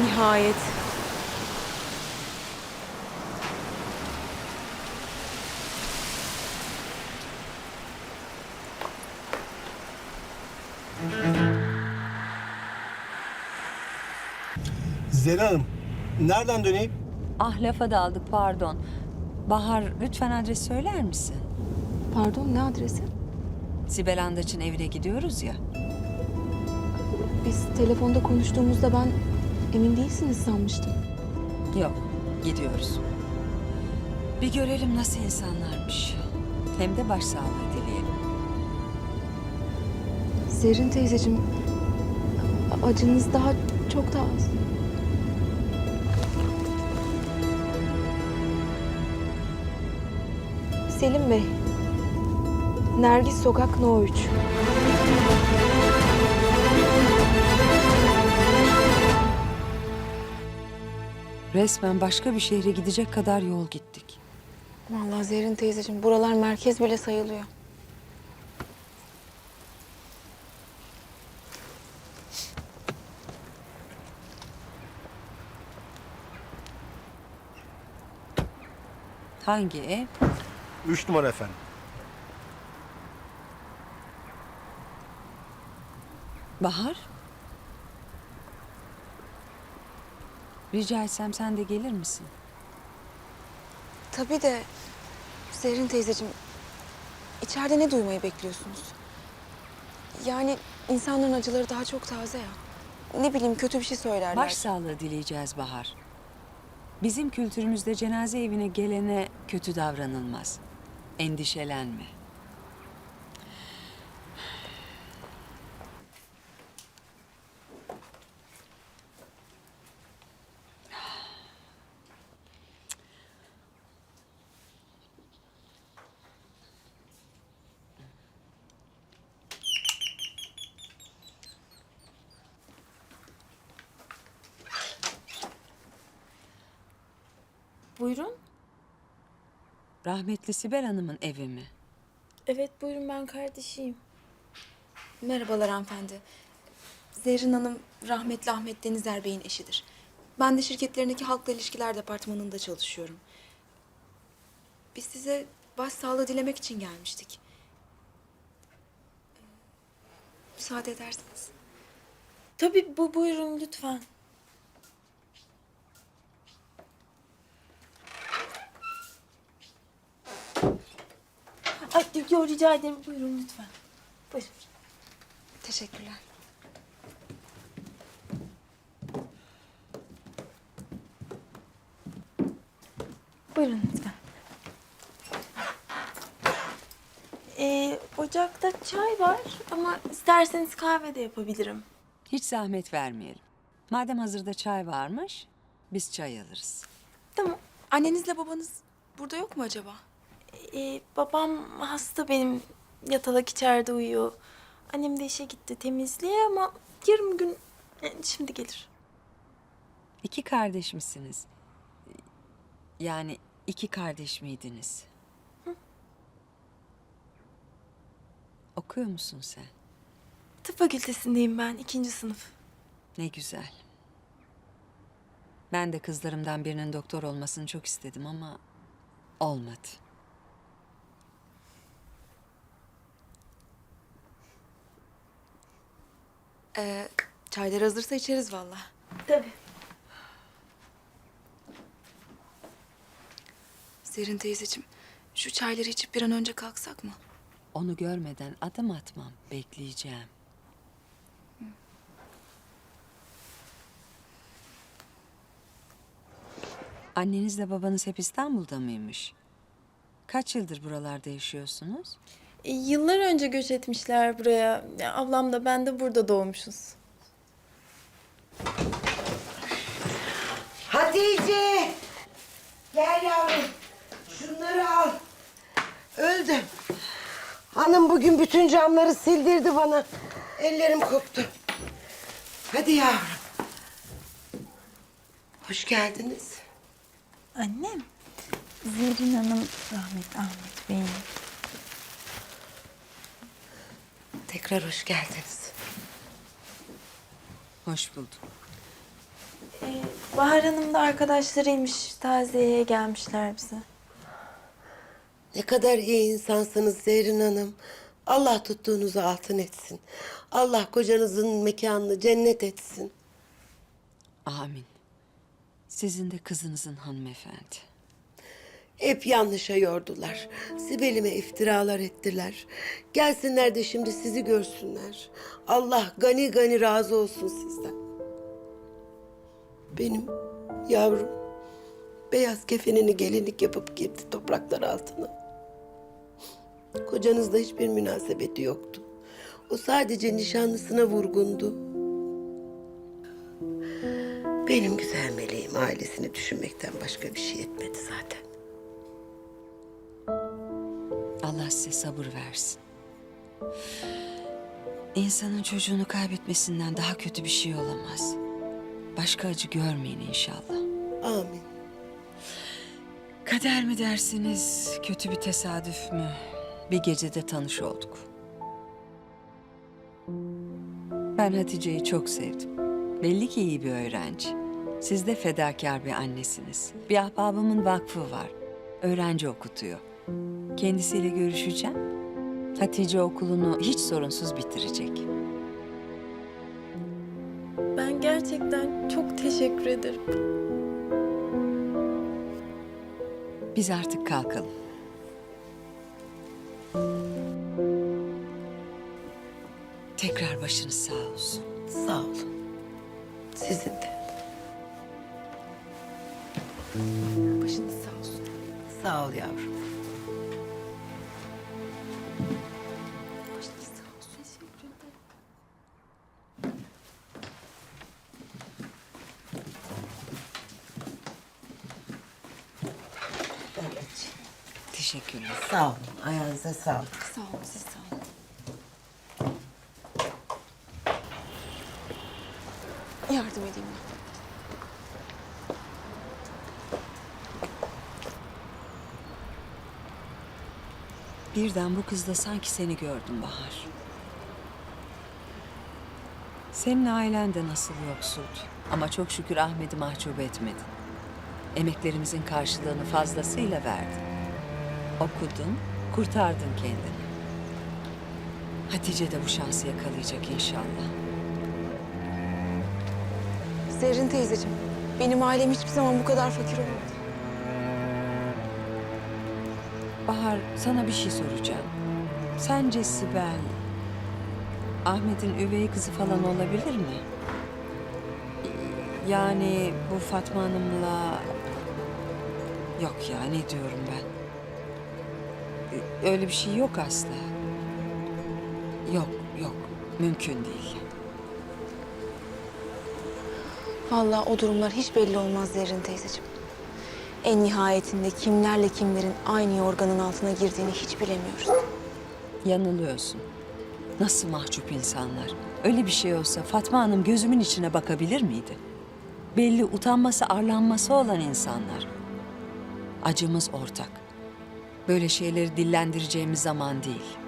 Nihayet. Zerrin Hanım, nereden döneyim? Ah lafa daldık pardon. Bahar lütfen adres söyler misin? Pardon ne adresi? Sibel Andaç'ın evine gidiyoruz ya. Biz telefonda konuştuğumuzda ben emin değilsiniz sanmıştım. Yok gidiyoruz. Bir görelim nasıl insanlarmış. Hem de başsağlığı dileyelim. Zerrin teyzeciğim, acınız daha çok daha az. Selim Bey, Nergis Sokak No 3. Resmen başka bir şehre gidecek kadar yol gittik. Vallahi Zerrin teyzeciğim, buralar merkez bile sayılıyor. Hangi ev? Üç numara efendim. Bahar? Rica etsem sen de gelir misin? Tabii de Zerrin teyzeciğim, içeride ne duymayı bekliyorsunuz? Yani insanların acıları daha çok taze ya. Ne bileyim kötü bir şey söylerler. Başsağlığı dileyeceğiz Bahar. Bizim kültürümüzde cenaze evine gelene kötü davranılmaz. Endişelenme. Buyurun. Rahmetli Sibel Hanım'ın evi mi? Evet buyurun ben kardeşiyim. Merhabalar hanımefendi. Zerrin Hanım rahmetli Ahmet Denizer Bey'in eşidir. Ben de şirketlerindeki halkla ilişkiler departmanında çalışıyorum. Biz size başsağlığı dilemek için gelmiştik. Müsaade ederseniz. Tabii bu buyurun lütfen. Ay yo, rica ederim buyurun lütfen. Buyurun. Teşekkürler. Buyurun lütfen. Ee, ocakta çay var ama isterseniz kahve de yapabilirim. Hiç zahmet vermeyelim. Madem hazırda çay varmış, biz çay alırız. Tamam. Annenizle babanız burada yok mu acaba? Ee, babam hasta benim. Yatalak içeride uyuyor. Annem de işe gitti temizliğe ama yarım gün e, şimdi gelir. İki kardeş misiniz? Yani iki kardeş miydiniz? Okuyor musun sen? Tıp fakültesindeyim ben ikinci sınıf. Ne güzel. Ben de kızlarımdan birinin doktor olmasını çok istedim ama olmadı. Ee, çaylar hazırsa içeriz vallahi. Tabii. Zerrin teyzeciğim, şu çayları içip bir an önce kalksak mı? Onu görmeden adım atmam, bekleyeceğim. Annenizle babanız hep İstanbul'da mıymış? Kaç yıldır buralarda yaşıyorsunuz? E, yıllar önce göç etmişler buraya. Ya, ablam da ben de burada doğmuşuz. Hatice! Gel yavrum. Şunları al. Öldüm. Hanım bugün bütün camları sildirdi bana. Ellerim koptu. Hadi yavrum. Hoş geldiniz. Annem. Zerrin Hanım rahmetli Ahmet Bey'in. Tekrar hoş geldiniz. Hoş bulduk. Ee, Bahar Hanım da arkadaşlarıymış. Taziyeye gelmişler bize. Ne kadar iyi insansınız Zerrin Hanım. Allah tuttuğunuzu altın etsin. Allah kocanızın mekanını cennet etsin. Amin. Sizin de kızınızın hanımefendi. Hep yanlışa yordular. Sibel'ime iftiralar ettiler. Gelsinler de şimdi sizi görsünler. Allah gani gani razı olsun sizden. Benim yavrum beyaz kefenini gelinlik yapıp girdi topraklar altına. Kocanızla hiçbir münasebeti yoktu. O sadece nişanlısına vurgundu. Benim güzel meleğim ailesini düşünmekten başka bir şey etmedi zaten. Allah size sabır versin. İnsanın çocuğunu kaybetmesinden daha kötü bir şey olamaz. Başka acı görmeyin inşallah. Amin. Kader mi dersiniz, kötü bir tesadüf mü? Bir gecede tanış olduk. Ben Hatice'yi çok sevdim. Belli ki iyi bir öğrenci. Siz de fedakar bir annesiniz. Bir ahbabımın vakfı var. Öğrenci okutuyor. Kendisiyle görüşeceğim. Hatice okulunu hiç sorunsuz bitirecek. Ben gerçekten çok teşekkür ederim. Biz artık kalkalım. Tekrar başınız sağ olsun. Sağ olun. Sizin de. Başınız sağ olsun. Sağ ol yavrum. Teşekkürler. Sağ olun. Ayağınıza sağlık. Sağ olun siz sağ olun. Yardım edeyim ben. Birden bu kızda sanki seni gördüm Bahar. Senin ailen de nasıl yoksuldu. Ama çok şükür Ahmet'i mahcup etmedin. Emeklerimizin karşılığını fazlasıyla verdin. Okudun, kurtardın kendini. Hatice de bu şansı yakalayacak inşallah. Zerrin teyzeciğim, benim ailem hiçbir zaman bu kadar fakir olmadı. Bahar, sana bir şey soracağım. Sence Sibel, Ahmet'in üvey kızı falan olabilir mi? Yani bu Fatma Hanım'la... Yok ya, ne diyorum ben? Öyle bir şey yok asla. Yok, yok. Mümkün değil. Vallahi o durumlar hiç belli olmaz Zerrin teyzeciğim. En nihayetinde kimlerle kimlerin aynı yorganın altına girdiğini hiç bilemiyoruz. Yanılıyorsun. Nasıl mahcup insanlar. Öyle bir şey olsa Fatma Hanım gözümün içine bakabilir miydi? Belli utanması, arlanması olan insanlar. Acımız ortak. Böyle şeyleri dillendireceğimiz zaman değil.